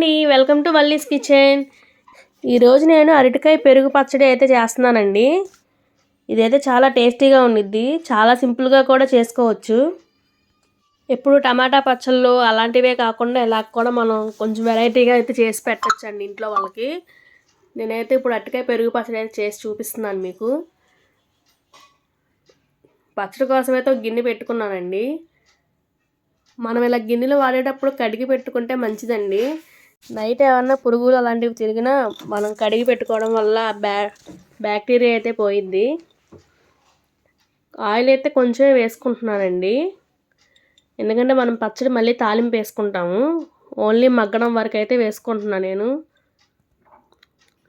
అండి. Welcome to Valli's kitchen. ఈరోజు నేను అరటికాయ పెరుగు పచ్చడి అయితే చేస్తున్నానండి. ఇదైతే చాలా టేస్టీగా ఉండిద్ది. చాలా సింపుల్గా కూడా చేసుకోవచ్చు. ఎప్పుడు టమాటా పచ్చళ్ళు అలాంటివే కాకుండా ఇలా కూడా మనం కొంచెం వెరైటీగా అయితే చేసి పెట్టచ్చండి ఇంట్లో వాళ్ళకి. నేనైతే ఇప్పుడు అరటికాయ పెరుగు పచ్చడి అయితే చేసి చూపిస్తున్నాను మీకు. పచ్చడి కోసం అయితే ఒక గిన్నె పెట్టుకున్నానండి. మనం ఇలా గిన్నెలు వాడేటప్పుడు కడిగి పెట్టుకుంటే మంచిదండి. నైట్ ఏమన్నా పురుగులు అలాంటివి తిరిగినా మనం కడిగి పెట్టుకోవడం వల్ల బ్యా బ్యాక్టీరియా అయితే పోయిద్ది. ఆయిల్ అయితే కొంచెమే వేసుకుంటున్నానండి. ఎందుకంటే మనం పచ్చడి మళ్ళీ తాలింపు వేసుకుంటాము. ఓన్లీ మగ్గడం వరకు అయితే వేసుకుంటున్నాను నేను.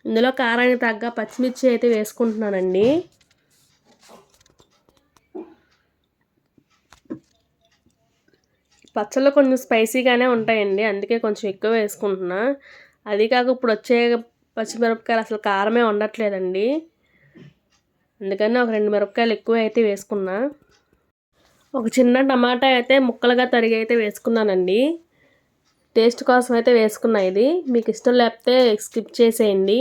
ఇందులో కారానికి తగ్గ పచ్చిమిర్చి అయితే వేసుకుంటున్నానండి. పచ్చళ్ళు కొంచెం స్పైసీగానే ఉంటాయండి. అందుకే కొంచెం ఎక్కువ వేసుకుంటున్నా. అది కాక ఇప్పుడు వచ్చే పచ్చిమిరపకాయలు అసలు కారమే ఉండట్లేదండి అందుకని ఒక రెండు మిరపకాయలు ఎక్కువ అయితే వేసుకున్నా. ఒక చిన్న టమాటా అయితే ముక్కలుగా తరిగి అయితే వేసుకున్నానండి. టేస్ట్ కోసం అయితే వేసుకున్నా ఇది. మీకు ఇష్టం లేకపోతే స్కిప్ చేసేయండి.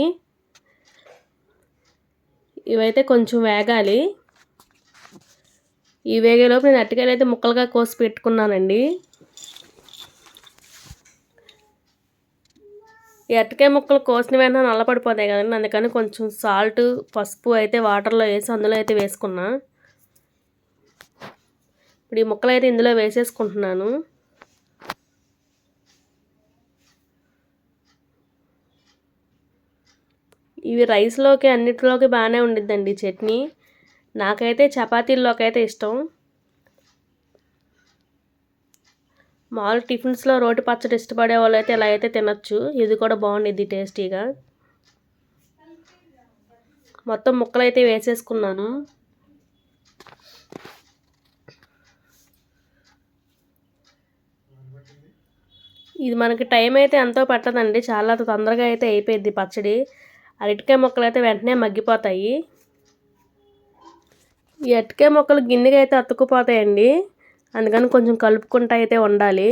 ఇవైతే కొంచెం వేగాలి. ఈ వేగేలోపు నేను అరటికాయలు అయితే ముక్కలుగా కోసి పెట్టుకున్నానండి. ఈ అరటికాయ ముక్కలు కోసిన వెంటనే నల్లపడిపోతాయి కదండి. అందుకని కొంచెం సాల్ట్ పసుపు అయితే వాటర్లో వేసి అందులో అయితే వేసుకున్నా. ఇప్పుడు ఈ ముక్కలు అయితే ఇందులో వేసేసుకుంటున్నాను. ఇవి రైస్లోకి అన్నిటిలోకి బాగానే ఉండిద్దండి చట్నీ. నాకైతే చపాతీల్లోకైతే ఇష్టం. మామూలు టిఫిన్స్లో రోటి పచ్చడి ఇష్టపడే వాళ్ళు అయితే ఇలా అయితే తినచ్చు. ఇది కూడా బాగుండిద్ది టేస్టీగా. మొత్తం ముక్కలు అయితే వేసేసుకున్నాను. ఇది మనకి టైం అయితే ఎంతో పట్టదండి. చాలా తొందరగా అయితే అయిపోయింది పచ్చడి. అరటికాయ ముక్కలు అయితే వెంటనే మగ్గిపోతాయి. ఈ అరటికాయ మొక్కలు గిన్నెగా అయితే అతుక్కుపోతాయండి. అందుకని కొంచెం కలుపుకుంటా అయితే ఉండాలి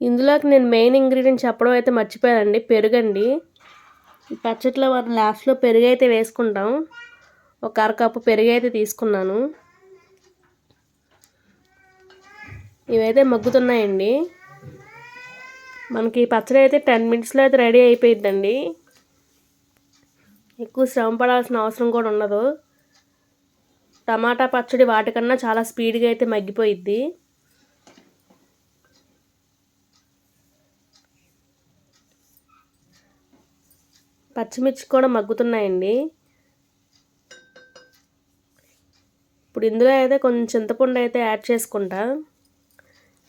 ఇందులోకి నేను మెయిన్ ఇంగ్రీడియంట్ చెప్పడం అయితే మర్చిపోయానండి. పెరుగండి. ఈ పచ్చట్లో మనం లాస్ట్లో పెరుగు అయితే వేసుకుంటాం. ఒక అరకప్పు పెరుగు అయితే తీసుకున్నాను. ఇవైతే మగ్గుతున్నాయండి. మనకి పచ్చడి అయితే టెన్ మినిట్స్లో అయితే రెడీ అయిపోయిద్దండి. ఎక్కువ శ్రమ పడాల్సిన అవసరం కూడా ఉండదు. టమాటా పచ్చడి వాటికన్నా చాలా స్పీడ్గా అయితే మగ్గిపోయిద్ది. పచ్చిమిర్చి కూడా మగ్గుతున్నాయండి. ఇప్పుడు ఇందులో అయితే కొంచెం చింతపండు అయితే యాడ్ చేసుకుంటా.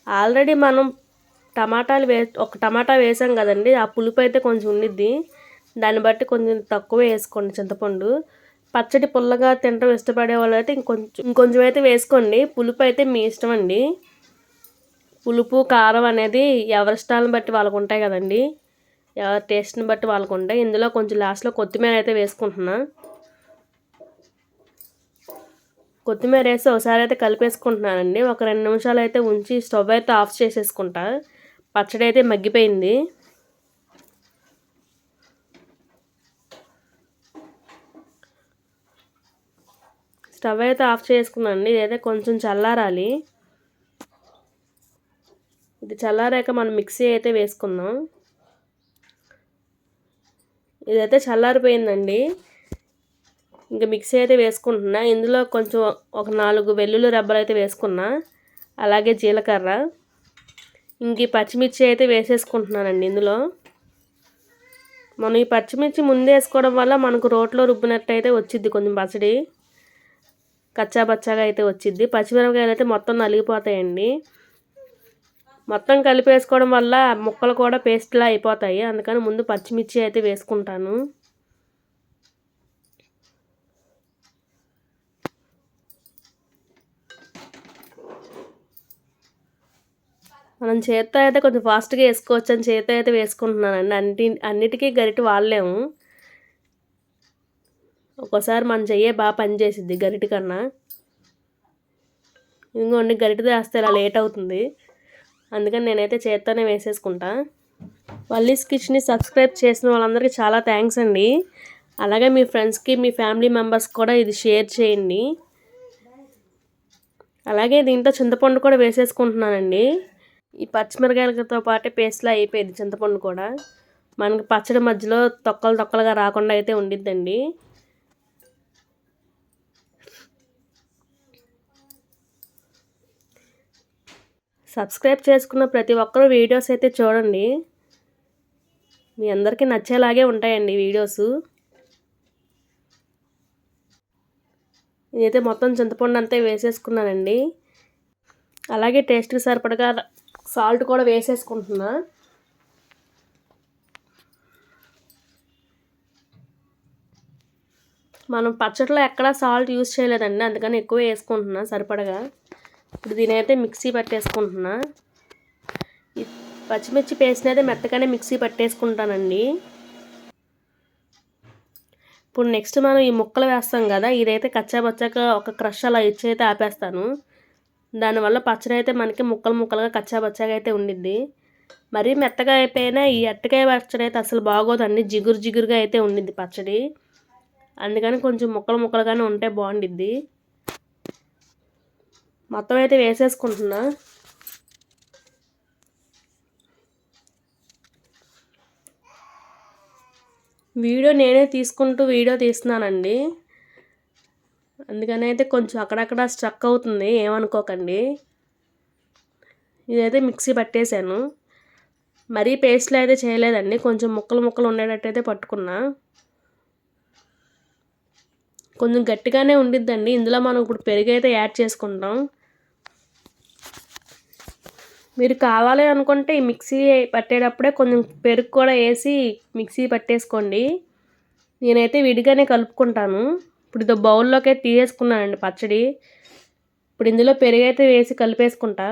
ఆల్రెడీ మనం టమాటాలు వే ఒక టమాటా వేసాం కదండి ఆ పులుపు అయితే కొంచెం ఉండిద్ది. దాన్ని బట్టి కొంచెం తక్కువ వేసుకోండి చింతపండు. పచ్చడి పుల్లగా తినడం ఇష్టపడే వాళ్ళు అయితే ఇంకొంచెం ఇంకొంచెం అయితే వేసుకోండి. పులుపు అయితే మీ ఇష్టం అండి. పులుపు కారం అనేది ఎవరి ఇష్టాలను బట్టి వాళ్ళకు ఉంటాయి కదండి. ఎవరి టేస్ట్ని బట్టి వాళ్ళకు ఉంటాయి. ఇందులో కొంచెం లాస్ట్లో కొత్తిమీర అయితే వేసుకుంటున్నా. కొత్తిమీర వేసి ఒకసారి అయితే కలిపేసుకుంటున్నానండి. ఒక రెండు నిమిషాలు అయితే ఉంచి స్టవ్ అయితే ఆఫ్ చేసేసుకుంటా. పచ్చడి అయితే మగ్గిపోయింది. స్టవ్ అయితే ఆఫ్ చేసుకున్నాండి ఇదైతే కొంచెం చల్లారాలి. ఇది చల్లారాక మనం మిక్సీ అయితే వేసుకుందాం. ఇదైతే చల్లారిపోయిందండి. ఇంకా మిక్సీ అయితే వేసుకుంటున్నా. ఇందులో కొంచెం ఒక నాలుగు వెల్లుల్లి రబ్బలు అయితే వేసుకున్నా. అలాగే జీలకర్ర. ఇంక ఈ పచ్చిమిర్చి అయితే వేసేసుకుంటున్నానండి ఇందులో. మనం ఈ పచ్చిమిర్చి ముందే వేసుకోవడం వల్ల మనకు రోట్లో రుబ్బినట్టు అయితే వచ్చిద్ది కొంచెం పచ్చడి. కచ్చాపచ్చాగా అయితే వచ్చిద్ది. పచ్చిమిరపకాయలు అయితే మొత్తం నలిగిపోతాయండి. మొత్తం కలిపేసుకోవడం వల్ల ముక్కలు కూడా పేస్ట్లా అయిపోతాయి. అందుకని ముందు పచ్చిమిర్చి అయితే వేసుకుంటాను. మనం చేత్తో అయితే కొంచెం ఫాస్ట్గా వేసుకోవచ్చు అని చేత్తో అయితే వేసుకుంటున్నానండి. అన్నిటి అన్నిటికీ గరిట వాడలేము. ఒక్కోసారి మన చెయ్యే బాగా పనిచేసిద్ది గరిట కన్నా. ఇంకోండి గరిట వేస్తే ఇలా లేట్ అవుతుంది. అందుకని నేనైతే చేత్తోనే వేసేసుకుంటా. వల్లీస్ కిచెన్ని సబ్స్క్రైబ్ చేసిన వాళ్ళందరికీ చాలా థ్యాంక్స్ అండి. అలాగే మీ ఫ్రెండ్స్కి మీ ఫ్యామిలీ మెంబర్స్ కూడా ఇది షేర్ చేయండి. అలాగే దీంట్లో చింతపండు కూడా వేసేసుకుంటున్నానండి. ఈ పచ్చిమిరకాయలతో పాటే పేస్ట్లా అయిపోయింది చింతపండు కూడా. మనకి పచ్చడి మధ్యలో తొక్కలు తొక్కలుగా రాకుండా అయితే ఉండిద్దండి. సబ్స్క్రైబ్ చేసుకున్న ప్రతి ఒక్కరూ వీడియోస్ అయితే చూడండి. మీ అందరికీ నచ్చేలాగే ఉంటాయండి వీడియోస్. ఇదైతే మొత్తం చింతపండు అంతా వేసేసుకున్నానండి. అలాగే టేస్ట్కి సరిపడగా సాల్ట్ కూడా వేసేసుకుంటున్నా. మనం పచ్చడిలో ఎక్కడా సాల్ట్ యూజ్ చేయలేదండి అందుకని ఎక్కువ వేసుకుంటున్నా సరిపడగా. ఇప్పుడు దీని అయితే మిక్సీ పట్టేసుకుంటున్నా. పచ్చిమిర్చి పేస్ట్ అయితే మెత్తగానే మిక్సీ పట్టేసుకుంటానండి. ఇప్పుడు నెక్స్ట్ మనం ఈ ముక్కలు వేస్తాం కదా ఇదైతే కచ్చాబచ్చాక ఒక క్రష్ అలా ఇచ్చి అయితే ఆపేస్తాను. దానివల్ల పచ్చడి అయితే మనకి ముక్కలు ముక్కలుగా కచ్చాబచ్చాగా అయితే ఉండిద్ది. మరీ మెత్తగా అయిపోయినా ఈ అట్టకాయ పచ్చడి అయితే అసలు బాగోదు అన్ని జిగురు జిగురుగా అయితే ఉండిద్ది పచ్చడి. అందుకని కొంచెం ముక్కలు ముక్కలుగానే ఉంటే బాగుండిద్ది. మొత్తం అయితే వేసేసుకుంటున్నా. వీడియో నేనే తీసుకుంటూ వీడియో తీస్తున్నానండి. అందుకని అయితే కొంచెం అక్కడక్కడ స్ట్రక్ అవుతుంది ఏమనుకోకండి. ఇదైతే మిక్సీ పట్టేశాను. మరీ పేస్ట్లో అయితే చేయలేదండి కొంచెం ముక్కలు ముక్కలు ఉండేటట్టు అయితే పట్టుకున్నా. కొంచెం గట్టిగానే ఉండిద్దండి ఇందులో మనం ఇప్పుడు పెరుగు అయితే యాడ్ చేసుకుంటాం. మీరు కావాలి అనుకుంటే ఈ మిక్సీ పట్టేటప్పుడే కొంచెం పెరుగు కూడా వేసి మిక్సీ పట్టేసుకోండి. నేనైతే విడిగానే కలుపుకుంటాను. ఇప్పుడు ఇదో బౌల్లోకి అయితే తీసేసుకున్నానండి పచ్చడి. ఇప్పుడు ఇందులో పెరుగు అయితే వేసి కలిపేసుకుంటా.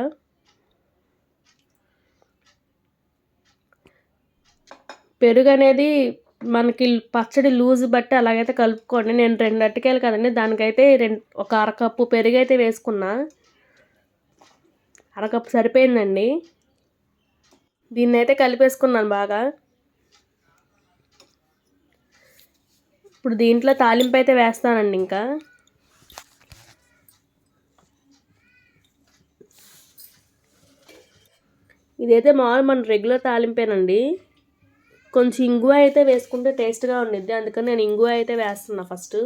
పెరుగు అనేది మనకి పచ్చడి లూజ్ బట్టి అలాగైతే కలుపుకోండి. నేను రెండు అట్టికాయలు కదండి దానికైతే రెండు ఒక అరకప్పు పెరుగు అయితే వేసుకున్నా. అరకప్పు సరిపోయిందండి. దీన్ని అయితే కలిపేసుకున్నాను బాగా. ఇప్పుడు దీంట్లో తాలింపు అయితే వేస్తానండి ఇంకా. ఇదైతే మామూలు మన రెగ్యులర్ తాలింపేనండి. కొంచెం ఇంగువ అయితే వేసుకుంటే టేస్ట్గా ఉండిద్ది. అందుకని నేను ఇంగువ అయితే వేస్తున్నా ఫస్ట్.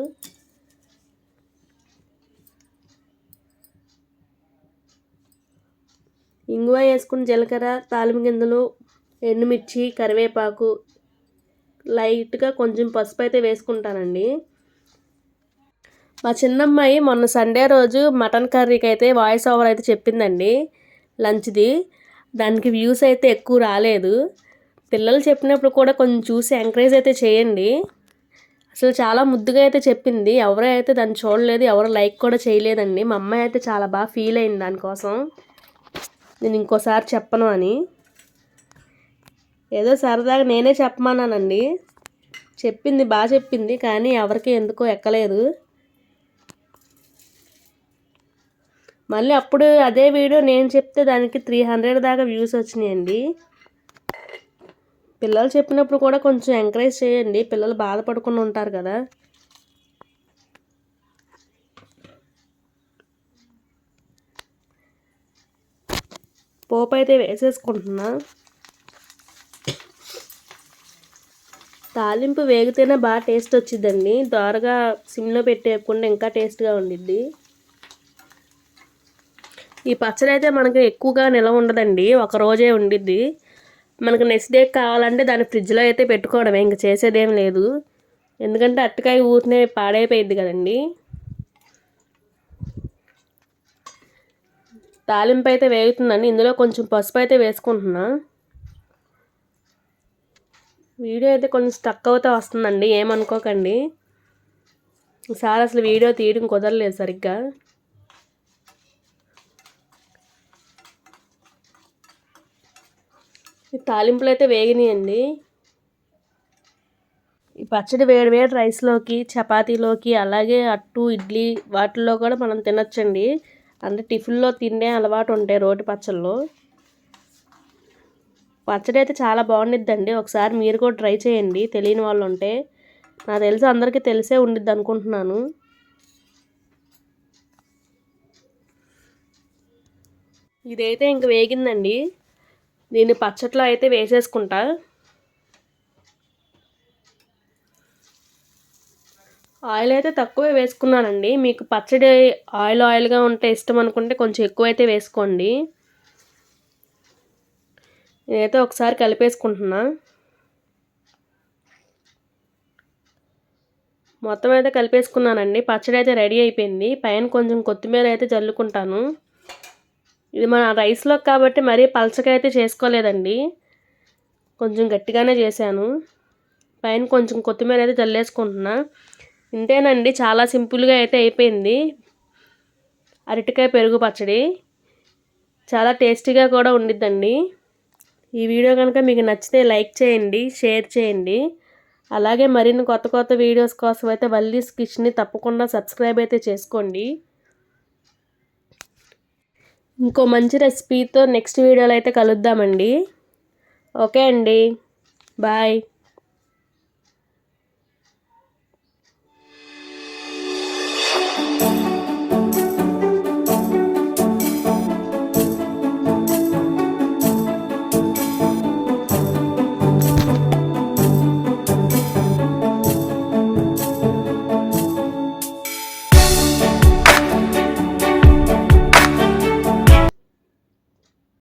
ఇంగువ వేసుకుని జీలకర్ర తాలింపు గింజలు ఎండుమిర్చి కరివేపాకు లైట్గా కొంచెం పసుపు అయితే వేసుకుంటానండి. మా చిన్నమ్మాయి మొన్న సండే రోజు మటన్ కర్రీకి అయితే వాయిస్ ఓవర్ అయితే చెప్పిందండి లంచ్ది. దానికి వ్యూస్ అయితే ఎక్కువ రాలేదు. పిల్లలు చెప్పినప్పుడు కూడా కొంచెం చూసి ఎంకరేజ్ అయితే చేయండి. అసలు చాలా ముద్దుగా అయితే చెప్పింది. ఎవరో అయితే దాన్ని చూడలేదు ఎవరు లైక్ కూడా చేయలేదండి. మా అమ్మాయి అయితే చాలా బాగా ఫీల్ అయింది దానికోసం. నేను ఇంకోసారి చెప్పను అని. ఏదో సరదాగా నేనే చెప్పమన్నానండి. చెప్పింది బాగా చెప్పింది కానీ ఎవరికి ఎందుకో ఎక్కలేదు. మళ్ళీ అప్పుడు అదే వీడియో నేను చెప్తే దానికి త్రీ హండ్రెడ్ దాకా వ్యూస్ వచ్చినాయండి. పిల్లలు చెప్పినప్పుడు కూడా కొంచెం ఎంకరేజ్ చేయండి. పిల్లలు బాధపడకుండా ఉంటారు కదా. పోపు అయితే వేసేసుకుంటున్నా. తాలింపు వేగితేనే బాగా టేస్ట్ వచ్చిందండి దోరగా సిమ్లో పెట్టేయకుండా ఇంకా టేస్ట్గా ఉండిద్ది. ఈ పచ్చడి అయితే మనకి ఎక్కువగా నిల్వ ఉండదండి. ఒక రోజే ఉండిద్ది. మనకు నెక్స్ట్ డే కావాలంటే దాన్ని ఫ్రిడ్జ్లో అయితే పెట్టుకోవడమే. ఇంక చేసేదేం లేదు. ఎందుకంటే అట్టకాయ ఊరినే పాడైపోయింది కదండి. తాలింపు అయితే వేగుతుందండి. ఇందులో కొంచెం పసుపు అయితే వేసుకుంటున్నాను వీడియో అయితే కొంచెం స్టక్ అవుతా వస్తుందండి ఏమనుకోకండి. ఈసారి అసలు వీడియో తీయడం కుదరలేదు సరిగ్గా. తాలింపులు అయితే వేగినాయండి. ఈ పచ్చడి వేడి వేడి రైస్లోకి చపాతీలోకి అలాగే అట్టు ఇడ్లీ వాటిల్లో కూడా మనం తినచ్చండి. అంటే టిఫిన్లో తినే అలవాటు ఉంటాయి రోటి పచ్చళ్ళు. పచ్చడి అయితే చాలా బాగుండిద్దండి. ఒకసారి మీరు కూడా ట్రై చేయండి. తెలియని వాళ్ళు ఉంటే. నాకు తెలిసి అందరికీ తెలిసే ఉండిద్ది అనుకుంటున్నాను. ఇదైతే ఇంక వేగిందండి. దీన్ని పచ్చట్లో అయితే వేసేసుకుంటా. ఆయిల్ అయితే తక్కువే వేసుకున్నానండి. మీకు పచ్చడి ఆయిల్ ఆయిల్గా ఉంటే ఇష్టం అనుకుంటే కొంచెం ఎక్కువ అయితే వేసుకోండి. నేనైతే ఒకసారి కలిపేసుకుంటున్నా. మొత్తం అయితే కలిపేసుకున్నానండి. పచ్చడి అయితే రెడీ అయిపోయింది. పైన కొంచెం కొత్తిమీర అయితే జల్లుకుంటాను ఇది మన రైస్లో కాబట్టి మరీ పలచగా అయితే చేసుకోలేదండి. కొంచెం గట్టిగానే చేశాను. పైన కొంచెం కొత్తిమీర అయితే జల్లేసుకుంటున్నా ఇంతేనండి చాలా సింపుల్గా అయితే అయిపోయింది. అరటికాయ పెరుగు పచ్చడి. చాలా టేస్టీగా కూడా ఉండిద్దండి. ఈ వీడియో కనుక మీకు నచ్చితే లైక్ చేయండి షేర్ చేయండి. అలాగే మరిన్ని కొత్త కొత్త వీడియోస్ కోసం అయితే వల్లీస్ కిచెన్ని తప్పకుండా సబ్స్క్రైబ్ అయితే చేసుకోండి. ఇంకో మంచి రెసిపీతో నెక్స్ట్ వీడియోలో అయితే కలుద్దామండి. ఓకే అండి. బాయ్.